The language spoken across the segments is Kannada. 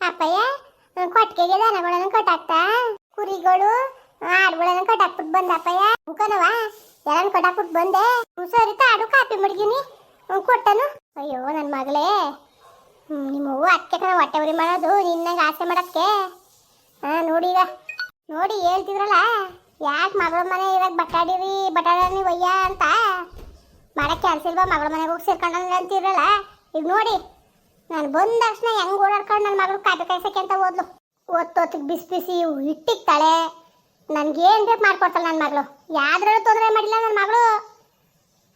ಅಪ್ಪಯ್ಯ ಕೊಟ್ಟಿಗೆಗೆ ದನಗಳನ್ನು ಕಟ್ಟಾಕ್ತಾ? ಕುರಿಗಳು, ಆಡುಗಳನ್ನ ಅಪ್ಪಯ್ಯ. ಮುಖನವ ಎಲ್ಲ ಕಟ್ಟಾಕ್ಬಿಟ್ಟು ಬಂದೆ. ಸರಿ ತಾಡು ಕಾಪಿ ಮಡ್ಗಿನಿ. ಕೊಟ್ಟನು. ಅಯ್ಯೋ ನನ್ನ ಮಗಳೇ. ನಿಮ್ಮ ಹೂವು ಅದಕ್ಕೆ ಕಣ ಹೊಟ್ಟೆ ಉರಿ ಮಾಡೋದು ನಿನ್ನಂಗೆ ಆಸೆ ಮಾಡಕ್ಕೆ ಹಾಂ, ನೋಡಿ ಈಗ. ನೋಡಿ ಹೇಳ್ತಿದ್ರಲ್ಲ, ಯಾಕೆ ಮಗಳ ಮನೆ ಇವಾಗ ಬಟಾಡಿರಿ ಬಟಾಡಿ ಒಯ್ಯ ಅಂತ. ಮಾಡಕ್ಕೆ ಅನ್ಸಿಲ್ವಾ ಮಗಳ ಮನೆಗೆ ಹೋಗಿ ಸೇರ್ಕೊಂಡಂಗೆ ಅಂತಿರಲ್ಲ ಈಗ ನೋಡಿ. ನಾನು ಬಂದ ತಕ್ಷಣ ಹೆಂಗ್ ಓಡಾಡ್ಕೊಂಡು ನನ್ನ ಮಗಳು ಕಾಪಿ ಕಾಯ್ಸಕ್ಕೆ ಅಂತ ಓದ್ಲು ಒತ್ತೊತ್ತಿಗೆ ಬಿಸಿ ಬಿಸಿ ಇಟ್ಟಿಕ್ತಾಳೆ ನನ್ಗೆ ಏನ್ ಬೇಕು ಮಾಡ್ಕೊಡ್ತಾಳೆ ನನ್ನ ಮಗಳು. ಯಾವ್ದ್ರಲ್ಲೂ ತೊಂದರೆ ಮಾಡಿಲ್ಲ ನನ್ನ ಮಗಳು.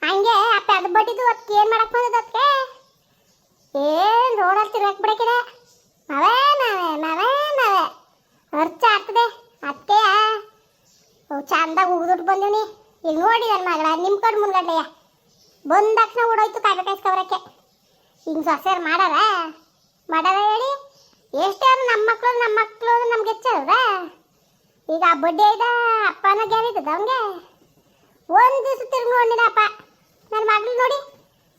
ಹಂಗೆ ಅಪ್ಪ ಅದು ಬಟ್ಟಿದ್ದು ಅದಕ್ಕೆ ಏನು ಮಾಡಕ್ ಬಂದದ ಅದಕ್ಕೆ ಏನ್ ರೋಡಲ್ಲಿ ತಿರ್ಗಾಕ್ ಬಿಡಕಿದೆ ನಾವೇ ನಾವೇ ನಾವೇ ನಾವೇ ಖರ್ಚು ಆಗ್ತದೆ. ಅದಕ್ಕೆ ಚಂದಾಗ ಉಗಿದ್ಬಿಟ್ಟು ಬಂದೀವಿ ಈಗ ನೋಡಿ ನನ್ನ ಮಗಳ ನಿಮ್ಮ ಕಡೆ ಮುಂದ್ಗಡೆಯ ಬಂದ ತಕ್ಷಣ ಓಡೋಯ್ತು ಕಾಪಿ ಕಾಯಿಸ್ಕೊಬರಕ್ಕೆ ಹಿಂಗೆ ಸೊಸೆಯರು ಮಾಡಾರ ಮಾಡಾರ ಹೇಳಿ? ಎಷ್ಟೇ ಅವ್ರು ನಮ್ಮ ಮಕ್ಕಳು ನಮ್ಮ ಮಕ್ಕಳು ನಮ್ಗೆ ಹೆಚ್ಚಲ್ರ ಈಗ ಆ ಬಡ್ಡಿ ಐದ, ಅಪ್ಪನ ಗ್ಯಾನಿದ್ದದ ಅವಂಗೆ? ಒಂದು ದಿವಸ ತಿರುಗಿ ಅಪ್ಪ. ನನ್ನ ಮಗಳು ನೋಡಿ.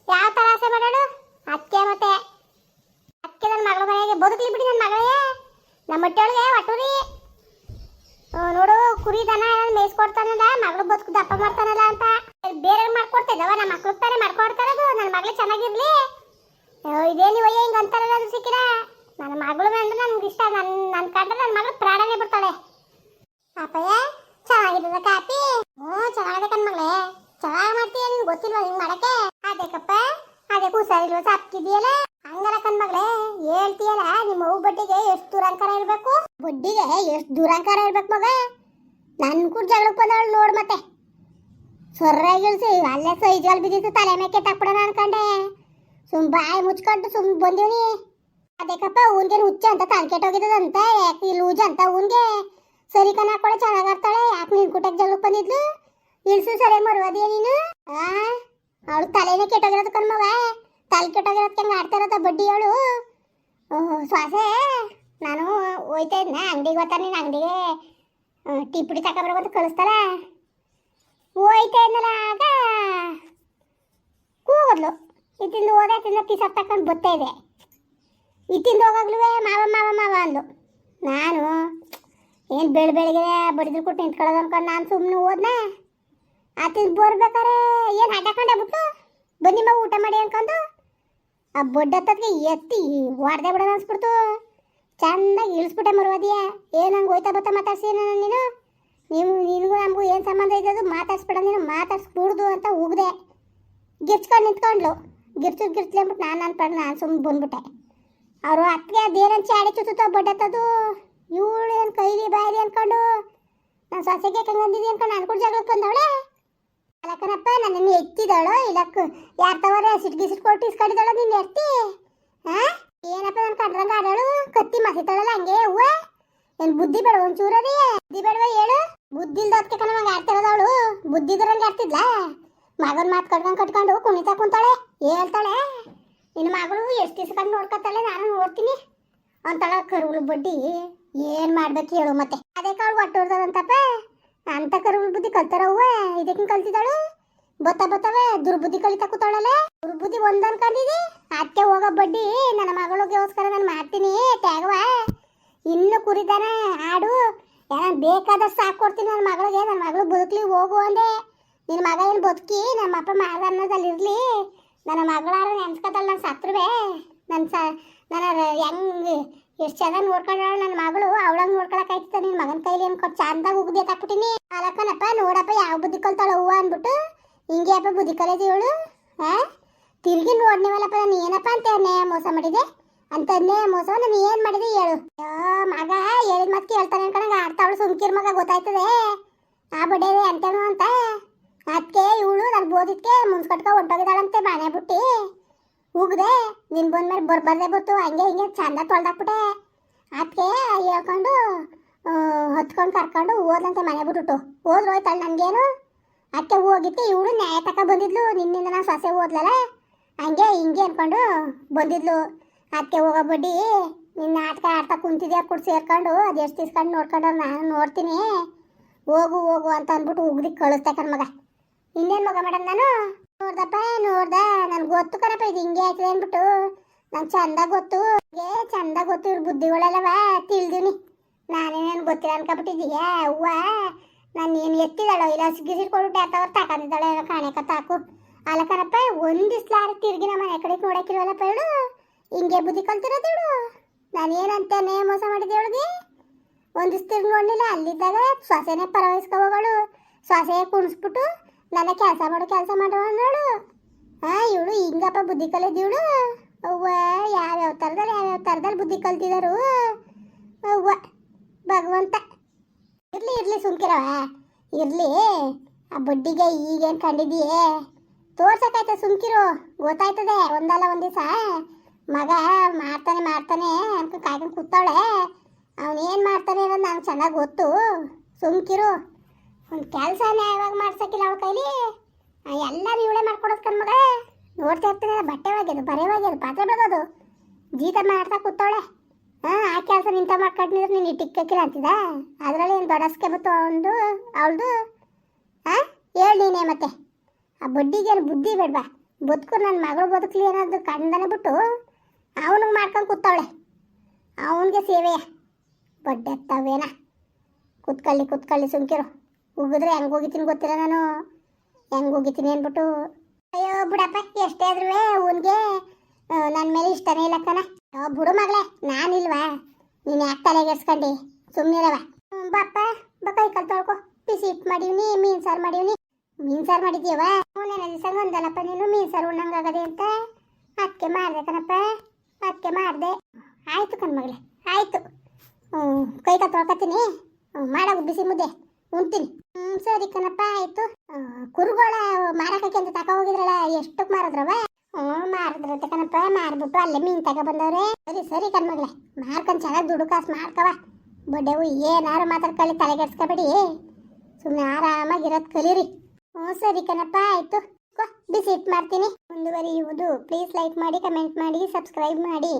ಯಾವ ಥರ ಆಸೆ ಮಾಡೋಳು ಅಕ್ಕೆ ಮತ್ತೆ. ಅಕ್ಕೆ ನನ್ನ ಮಗಳ ಮನೆಗೆ ಬದುಕಲಿ ಬಿಡಿ ನನ್ನ ಮಗಳೇ. ನಮ್ಮ ಹೊಟ್ಟೆಯೊಳಗೆ ಒಟ್ಟುರಿ. ನೋಡು, ಕುರಿ ದನ ಮೇಯಿಸ್ಕೊಡ್ತಾನಲ್ಲ, ಮಗಳು ಬದುಕು ದಪ್ಪ ಮಾಡ್ತಾನಲ್ಲ ಅಂತ. ಬೇರೆ ಮಾಡ್ಕೊಡ್ತಿದ್ದವ, ನಮ್ಮ ಮಕ್ಕಳು ತಾನೇ ಮಾಡ್ಕೊಡ್ತಾರದು. ನನ್ನ ಮಗಳು ಚೆನ್ನಾಗಿರ್ಲಿ. ಇದೇನು ಒಯ್ಯ ಹಿಂಗೆ ಅಂತಾರಲ್ಲ, ಅದು ಸಿಕ್ಕಿದ ನನ್ನ ಮಗಳು ಅಂದ್ರೆ ನನ್ಗೆ ಇಷ್ಟ ನನ್ನ ನನ್ನ ಕಂಡ್ರೆ ನನ್ನ ಮಗಳು ಪ್ರಾಣನೇ ಬಿಡ್ತಾಳೆ. ಅಪ್ಪಯ್ಯ, ಚೆನ್ನಾಗಿದ್ದದ ಕಾಪಿ? ಹ್ಞೂ ಚೆನ್ನಾಗಿದೆ ಕಣ್ಮಗಳೇ. ಚೆನ್ನಾಗಿ ಮಾಡ್ತೀಯ ನಿಂಗೆ ಗೊತ್ತಿಲ್ವಾ ಹಿಂಗೆ ಮಾಡಕ್ಕೆ? ಅದಕ್ಕಪ್ಪ ಅದಕ್ಕೆ ಹುಷಾರಿಲ್ವ ತಪ್ಪಿದೆಯಲ್ಲ ಹಂಗಲ್ಲ ಕಣ್ಮಗಳೇ. ಹೇಳ್ತೀಯಲ್ಲ, ನಿಮ್ಮ ಅವ್ವ ಬಡ್ಡಿಗೆ ಎಷ್ಟು ದುರಂಕಾರ ಇರಬೇಕು ಬಡ್ಡಿಗೆ ಎಷ್ಟು ದುರಂಕಾರ ಇರ್ಬೇಕು ಮಗ? ನನ್ನ ಕೂಡ ಜಗಳಕ್ಕೆ ಬಂದವಳು ನೋಡು ಮತ್ತೆ. ಸೊರ್ರಾಗಿ ಅಲ್ಲೇ ಸೈಜಲ್ ಬಿದ್ದಿತ್ತು ತಲೆ ಮೇಕೆ ಕೆತ್ತಾಕ್ಬಿಡೋಣ ಅನ್ಕೊಂಡೆ. ಸುಮ್ ಬಾಯಿ ಮುಚ್ಕೊಂಡು ಸುಮ್ ಬಂದೀನಿ ಅದಕ್ಕಪ್ಪ ಊನ್ಗೆ ಹುಚ್ಚ ಅಂತ ತಲೆ ಹೋಗಿದದಂತ ಯಾಕೆ ಲೂಜ ಅಂತ ಉಂದೆ ಸರಿ ಕಣ ಹಾಕೊಳ್ಳೆ ಚೆನ್ನಾಗ್ ಆಡ್ತಾಳೆ. ಯಾಕೆ ನೀನ್ ಕುಟಕ್ ಜಗಳಕ್ಕೆ ಬಂದಿದ್ಲು? ಇಳ್ಸು ಸರಿ ಮರುವದಿಯ ನೀನು? ಆ? ಅವಳು ತಲೆನೇ ಕೆಟ್ಟೋಗಿರೋದು ಕಣ್ಮವ ತಲೆ ಕೆಟ್ಟೋಗಿರೋದಕ್ಕೆ ಹಂಗೆ ಆಡ್ತಾ ಇರೋದ ಬಡ್ಡಿ ಅವಳು? ಶ್ವಾಸೆ. ನಾನು ಹೋಯ್ತಾ ಇದ್ನ, ಅಂಗಡಿಗೆ ಗೊತ್ತಾ ನೀನು ಅಂಗಡಿಗೆ. ಟೀ ಪುಡಿ ತಗೊಬರ್ಬೇಕು ಅಂತ ಕಳಿಸ್ತಾಳ. ಹೋಯ್ತಾ ಇದ್ನಲ್ಲ ಆಗ. ಕೂಗದ್ಲು. ಇತ್ತಿಂದ ಹೋದೆ, ತಿಂದ ಪಿಸಪ್ ತಕೊಂಡು ಬತ್ತಾ ಇದೆ ಇತ್ತಿಂದ ಹೋಗಾಗ್ಲೂ ಮಾವ ಮಾವ ಮಾವ ಅಂದ್ಲು. ನಾನು, ಏನು ಬೆಳ ಬೆಳಗ್ಗೆ ಬಡಿದ್ರು ಕೊಟ್ಟು ನಿಂತ್ಕೊಳ್ಳೋದು ಅನ್ಕೊಂಡು ನಾನು ಸುಮ್ಮನೆ ಹೋದ್ನೆ. ಆತಿಂದ ಬರ್ಬೇಕಾರೆ ಏನು ಹಾಕೊಂಡೆ ಬಿಟ್ಟು? ಬನ್ನಿ ಊಟ ಮಾಡಿ ಅನ್ಕೊಂಡು. ಆ ಬೊಡ್ಡ ಹತ್ತದ್ಗೆ ಎತ್ತಿ ಹೊಡೆದೆ ಬಿಡೋಣ ಅನ್ಸ್ಬಿಡ್ತು. ಚಂದಾಗಿ ಇಳಿಸ್ಬಿಟ್ಟೆ ಮರುವದಿಯ. ಏನು ಹಂಗೆ ಹೋಯ್ತಾ ಬತ್ತಾ ಮಾತಾಡ್ಸಿ ನಾನು ನೀನು? ನೀವು ನಿನಗೂ ನಮಗೂ ಏನು ಸಂಬಂಧ ಇದ್ದದು ಮಾತಾಡ್ಸ್ಬಿಡ ನೀನು, ಮಾತಾಡ್ಸ್ಬಿಡ್ದು ಅಂತ ಉಗ್ದೆ. ಗೆಚ್ಕೊಂಡು ನಿಂತ್ಕೊಂಡ್ಲು. ಗಿರ್ಚು ಗಿರ್ತಲೆ ಅಂದ್ಬಿಟ್ಟು ನಾನು ಅನ್ಪಡ್ ನಾನು ಸುಮ್ಮನೆ ಬಂದ್ಬಿಟ್ಟೆ. ಅವರು ಅತ್ತಿಗೆ ಅದೇನಂತ ಚಾಡಿ ಚುತ್ತೋ ಬಡ್ಡತ್ತದು, ಇವಳು ಏನು ಕೈಲಿ ಬಾಯಿಲಿ ಅನ್ಕೊಂಡು, ನಾನು ಸೊಸೆಗೆ ಕಂಗಂದಿದ್ದೆ ಅನ್ಕೊಂಡು ನಾನು ಕೂಡ ಜಗಳಕ್ಕೆ ಬಂದವಳೆ. ಅಲ್ಲಕ್ಕನಪ್ಪ ನನ್ನನ್ನು ಎತ್ತಿದಳು ಇಲ್ಲಕ್ಕ ಯಾರ ತವರ ಸಿಟ್ಗಿ ಸಿಟ್ ಕೊಟ್ಟು ಇಸ್ಕೊಂಡಿದ್ದಾಳು ನೀನು ಎತ್ತಿ? ಹಾ ಏನಪ್ಪ ನಾನು ಕಂಡ್ರಂಗ ಆಡಳು? ಕತ್ತಿ ಮಸಿತಾಳಲ್ಲ ಹಂಗೆ ಹೂವ ಏನು ಬುದ್ಧಿ ಬೇಡ ಒಂಚೂರರಿ ಬುದ್ಧಿ ಬೇಡವ ಹೇಳು? ಬುದ್ಧಿ ಇಲ್ದೋದ್ಕೆ ಕಣ ನಂಗೆ ಆಡ್ತಿರೋದು ಅವಳು. ಬುದ್ಧಿ ಇದ್ರಂಗೆ ಆಡ್ತಿದ್ಲ? ಮಗನ ಮಾತು ಕಟ್ಕೊಂಡು ಕಟ್ಕೊಂಡು ಕುಣಿತಾ ಕುಂತಾಳೆ, ಹೇಳ್ತಾಳೆ ನಿನ್ನ ಮಗಳು ಎಷ್ಟು ದಿವಸ ಕಂಡು ನೋಡ್ಕೊತಾಳೆ, ನಾನು ನೋಡ್ತೀನಿ. ಅಂತಳ ಕರುಗಳು ಬಡ್ಡಿ, ಏನು ಮಾಡ್ಬೇಕು ಹೇಳು ಮತ್ತೆ. ಅದೇ ಕಾಳು ಒಟ್ಟೋರ್ದಂತಪ್ಪ ಅಂತ ಕರುಗಳ ಬುದ್ಧಿ ಕಲ್ತಾರ ಹೂವ ಇದಕ್ಕೆ ಕಲ್ತಿದ್ದಾಳು. ಬತ್ತ ಬತ್ತವೆ ದುರ್ಬುದ್ಧಿ ಕಲಿತಾ ಕೂತಾಳಲ್ಲ. ದುರ್ಬುದ್ಧಿ ಒಂದು ಅನ್ಕೊಂಡಿದಿ ಅತ್ತೆ ಹೋಗೋ ಬಡ್ಡಿ, ನನ್ನ ಮಗಳಿಗೋಸ್ಕರ ನಾನು ಮಾಡ್ತೀನಿ, ತ್ಯಾಗವ. ಇನ್ನು ಕುರಿದಾನ ಆಡು ಯಾರು ಬೇಕಾದಷ್ಟು ಸಾಕು ಕೊಡ್ತೀನಿ ನನ್ನ ಮಗಳಿಗೆ ನನ್ನ ಮಗಳು ಬದುಕ್ಲಿ ಹೋಗು ಅಂದೆ. ನಿನ್ನ ಮಗ ಏನು ಬದುಕಿ ನಮ್ಮ ಅಪ್ಪ ಇರಲಿ. ನನ್ನ ಮಗಳಾರ ನೆನ್ಸ್ಕೊತಾಳೆ ನನ್ನ ಸತ್ರುವೆ. ನನ್ನ ಸ, ನನ್ನ ಹೆಂಗೆ ಎಷ್ಟು ಚೆನ್ನಾಗಿ ನೋಡ್ಕೊಂಡಾಳ ನನ್ನ ಮಗಳು. ಅವಳಂಗೆ ನೋಡ್ಕೊಳಕಾಯ್ತ ನಿನ್ನ ಮಗನ ಕೈಲಿ ಏನು ಕೊಟ್ಟು ಚಂದಾಗ ಉಗ್ದಿ ಹಾಕ್ಬಿಟ್ಟಿನಿ ಅಲಕ್ಕನಪ್ಪ ನೋಡಪ್ಪ ಯಾವ ಬುದ್ಧಿ ಕಲ್ತಾಳ ಹೂವು ಅಂದ್ಬಿಟ್ಟು ಹಿಂಗೆ ಅಪ್ಪ ಬುದ್ಧಿ ಕಲಿಯೋದು ಇವಳು ಹಾ ತಿರ್ಗಿ ನೋಡ್ನಿವಲ್ಲಪ್ಪ ನಾನು ಏನಪ್ಪ ಅಂತ ಮೋಸ ಮಾಡಿದೆ? ಅಂತ ಅನ್ನೇ ಮೋಸ ನಾನು ಏನು ಮಾಡಿದೆ ಹೇಳು. ಅಯ್ಯೋ ಮಗ, ಹೇಳಿದ ಮತ್ತೆ ಕೇಳ್ತಾನೆ ಅನ್ಕೊಂಡಂಗೆ ಆಡ್ತಾವಳು ಸುಮ್ಕಿರ್ ಮಗ ಗೊತ್ತಾಯ್ತದೆ. ಆ ಬಡ್ಡೆ ಅಂತೇನು ಅಂತ. ಅದಕ್ಕೆ ಇವಳು ನಾನು ಬೋದಿದ್ಕೆ ಮುನ್ಸ್ಕಟ್ಕ ಹೊಂಟೋಗಿದ್ದಾಳಂತೆ ಮನೆ ಬಿಟ್ಟು. ಉಗ್ದೆ ನಿನ್ ಬಂದ್ಮೇಲೆ ಬರ್ಬಾರ್ದೆ ಬರ್ತು, ಹಂಗೆ ಹಿಂಗೆ ಚಂದ ತೊಳ್ದಾಕ್ಬಿಟ್ಟೆ. ಅದಕ್ಕೆ ಹೇಳ್ಕೊಂಡು ಹೊತ್ಕೊಂಡು ಕರ್ಕೊಂಡು ಹೋದಂತೆ ಮನೆ ಬಿಟ್ಬಿಟ್ಟು. ಹೋದ್ರು ಹೋಯ್ತಾಳೆ ನನಗೇನು? ಅದಕ್ಕೆ ಹೋಗಿತ್ತು ಇವಳು ನ್ಯಾಯ ತಕ ಬಂದಿದ್ಲು, ನಿನ್ನಿಂದ ನಾನು ಸೊಸೆ ಓದ್ಲಲ್ಲ ಹಂಗೆ ಹಿಂಗೆ ಅನ್ಕೊಂಡು ಬಂದಿದ್ಲು. ಅದಕ್ಕೆ ಹೋಗೋ ಬಡ್ಡಿ ನಿನ್ನ ನಾಟಕ ಆಡ್ತಾ ಕುಂತಿದ್ಯಾ ಕೂಡ ಸೇರ್ಕೊಂಡು, ಅದು ಎಷ್ಟು ತಿಸ್ಕೊಂಡು ನೋಡ್ಕೊಂಡು ನಾನು ನೋಡ್ತೀನಿ. ಹೋಗು ಹೋಗು ಅಂತ ಅಂದ್ಬಿಟ್ಟು ಉಗ್ದಿ ಕಳಿಸ್ತೆ ಕಣ್ಮಗ ಇನ್ನೇನು ಮಗ ಮೇಡಮ್ ನಾನು? ನೋಡ್ದಪ್ಪ, ನೋಡ್ದ, ನನ್ಗೆ ಗೊತ್ತು ಕಣಪ್ಪ, ಇದು ಹಿಂಗೆ ಆಯ್ತದೆ ಅಂದ್ಬಿಟ್ಟು. ನಂಗೆ ಚಂದ ಗೊತ್ತು ಏ ಚಂದ ಗೊತ್ತು, ಇವ್ರ ಬುದ್ಧಿಗಳೆಲ್ಲವ ತಿಳಿದೀನಿ ನಾನೇನೇನು ಗೊತ್ತಿಲ್ಲ ಅನ್ಕೊಬಿಟ್ಟಿದ್ದೀಯ ಅವ್ವ. ನಾನು ಏನು ಎತ್ತಿದಾಳೋ ಇಲ್ಲ ಸಿಗಿಸಿಟ್ಕೊಂಡ್ಬಿಟ್ಟು ಯಾತವ್ರು ತಗೊಂಡಿದ್ದಾಳೆ ಏನೋ ಕಾಣೆಕ ತಾಕು. ಅಲ್ಲ ಕಣಪ್ಪ ಒಂದಿಸ್ಲಾರ ತಿರ್ಗಿ ನಮ್ಮ ಮನೆ ಕಡೆ ನೋಡಕ್ಕಿಲ್ವಲ್ಲಪ್ಪ ಹೇಳು ಹಿಂಗೆ ಬುದ್ಧಿ ಕಲ್ತಿರೋದು ನಾನು ಮೋಸ ಮಾಡಿದೆ ಅವಳಿಗೆ ಒಂದಿಸ್ ತಿರ್ಗಿ ನೋಡಲಿಲ್ಲ, ಅಲ್ಲಿದ್ದಾಗ ಸೊಸೆನೇ ಪರವಹಿಸ್ಕೋಗಳು ಸೊಸೆ ಕುಣಿಸ್ಬಿಟ್ಟು ನನ್ನ ಕೆಲಸ ಮಾಡು ಕೆಲಸ ಮಾಡು ನೋಡು. ಹಾ ಇವಳು ಹಿಂಗಪ್ಪ ಬುದ್ಧಿ ಕಲಿದಿವಳು. ಅವ್ವ, ಯಾವ್ಯಾವ ಥರದಲ್ಲಿ ಯಾವ್ಯಾವ ಥರದಲ್ಲಿ ಬುದ್ಧಿ ಕಲ್ತಿದಾರು. ಅವ್ವ, ಭಗವಂತ. ಇರ್ಲಿ ಇರ್ಲಿ ಸುಮ್ಕಿರವ ಇರ್ಲಿ. ಆ ಬಡ್ಡಿಗೆ ಈಗೇನು ಕಂಡಿದೀಯೇ ತೋರ್ಸಕ್ಕಾಯ್ತ ಸುಮ್ಕಿರು? ಗೊತ್ತಾಯ್ತದೆ, ಒಂದಲ್ಲ ಒಂದ್ ದಿವಸ ಮಗ ಮಾಡ್ತಾನೆ ಮಾಡ್ತಾನೆ ಅನ್ಕೊಂಡು ಕಾಯ್ಕೊಂಡು ಕೂತಾಳೆ ಅವನೇನು ಮಾಡ್ತಾನೆ ಅನ್ನೋದು ನಂಗೆ ಚೆನ್ನಾಗಿ ಗೊತ್ತು. ಸುಮ್ಕಿರು. ಒಂದು ಕೆಲಸನೇ ಯಾವಾಗ ಮಾಡ್ಸಕ್ಕಿಲ್ಲ ಅವಳ ಕೈಲಿ? ಎಲ್ಲರೂ ಇವಳೇ ಮಾಡ್ಕೊಡೋದು ಕಣ್ಮಗ ನೋಡ್ತಾ ಇರ್ತೀನಿ ಬಟ್ಟೆ ಒಗ್ಯೋದು, ಬರೆ ಒಗ್ಯೋದು, ಪಾತ್ರೆ ಬರೋದು ಜೀತ ಮಾಡ್ತಾ ಕೂತಾಳೆ ಹಾಂ, ಆ ಕೆಲಸ ನಿಂತ ಮಾಡ್ಕೊಂಡಿದ್ರೆ ನೀನು ಇಟ್ಟಿಕ್ಕಿಲ್ಲ ಅಂತಿದ ಅದರಲ್ಲಿ ಏನು ದೊಡಸ್ಕೆ ಮತ್ತು ಅವನದು, ಅವಳದು? ಹಾಂ ಹೇಳಿ ನೀನೇ ಮತ್ತೆ. ಆ ಬಡ್ಡಿಗೆ ಏನು ಬುದ್ಧಿ ಬೇಡ್ವಾ? ಬದುಕು ನನ್ನ ಮಗಳು ಬದುಕಲಿ ಅನ್ನೋದು ಕಂಡನೆ ಬಿಟ್ಟು ಅವನಿಗೆ ಮಾಡ್ಕೊಂಡು ಕೂತವಳೆ. ಅವನಿಗೆ ಸೇವೆಯ? ಬಡ್ಡೆತ್ತವೇನ ಕೂತ್ಕೊಳ್ಳಿ, ಕುತ್ಕೊಳ್ಳಿ ಸುಮ್ಕಿರು. ಉಗಿದ್ರೆ ಹೆಂಗೆ ಹೋಗಿತೀನಿ ಗೊತ್ತಿಲ್ಲ ನಾನು. ಹೆಂಗೆ ಹೋಗಿತೀನಿ ಅಂದ್ಬಿಟ್ಟು, ಅಯ್ಯೋ ಬಿಡಪ್ಪ, ಎಷ್ಟೇ ಆದ್ರೂ ಅವನಿಗೆ ನನ್ನ ಮೇಲೆ ಇಷ್ಟನೇ ಇಲ್ಲ ಕಣ. ಬಿಡು ಮಗಳೇ ನಾನಿಲ್ವಾ ನೀನು ಯಾಕೆ ತಲೆಗೆಡ್ಸ್ಕೊಂಡು ಸುಮ್ಮನಿರವ ಬಾಪ್ಪ ಕೈ ಕಾಲು ತೊಳ್ಕೊ. ಬಿಸಿ ಇಟ್ಟು ಮಾಡೀವ್ನಿ, ಮೀನು ಸಾರು ಮಾಡೀವ್ನಿ. ಮೀನು ಸಾರು ಮಾಡಿದ್ಯವ ಮೂರನೇ ಒಂದಲ್ಲಪ್ಪ ನೀನು, ಮೀನು ಸಾರು ಉಣ್ಣಂಗಾಗದೆ ಅಂತ. ಅದಕ್ಕೆ ಮಾಡಿದೆ ಕಣಪ್ಪ ಅದಕ್ಕೆ ಮಾಡಿದೆ. ಆಯಿತು ಕಣ್ಮಗಳೇ ಆಯಿತು. ಹ್ಞೂ ಕೈ ತೊಳ್ಕೊತೀನಿ. ಮಾಡೋದು ಬಿಸಿ ಮುದ್ದೆ. ಉಣ್ತೀನಿ ಹ್ಮ್, ಸರಿ ಕಣಪ್ಪ, ಆಯ್ತು. ಕುರುಗೋಳ ಮಾರಕಕ್ಕೆ ಅಂತ ತಕ ಹೋಗಿದ್ರಲ್ಲ ಎಷ್ಟು ಮಾರದ್ರವ ಹ್ಞೂ ಮಾರಿದ್ರಂತೆ ಕಣಪ್ಪ, ಮಾರ್ಬಿಟ್ಟು ಅಲ್ಲೇ ಮೀನ್ ತಗ ಬಂದವ್ರೆ. ಸರಿ ಸರಿ ಕಣ್ಮಗ್ಳೆ, ಮಾರ್ಕೊಂಡು ಚೆನ್ನಾಗಿ ದುಡ್ಡು ಕಾಸು ಮಾಡ್ಕವ ಬಡ್ಡೆವು ಏನಾರು ಮಾತಾಡ್ಕೊಳ್ಳಿ ತಲೆಗೆಡ್ಸ್ಕೊಬೇಡಿ ಸುಮ್ಮನೆ ಆರಾಮಾಗಿರೋದು ಕಲೀರಿ. ಹ್ಞೂ ಸರಿ ಕಣಪ್ಪ, ಆಯಿತು. ಬಿಸಿಟ್ ಮಾಡ್ತೀನಿ. ಮುಂದುವರಿಯುವುದು. ಪ್ಲೀಸ್ ಲೈಕ್ ಮಾಡಿ, ಕಮೆಂಟ್ ಮಾಡಿ, ಸಬ್ಸ್ಕ್ರೈಬ್ ಮಾಡಿ.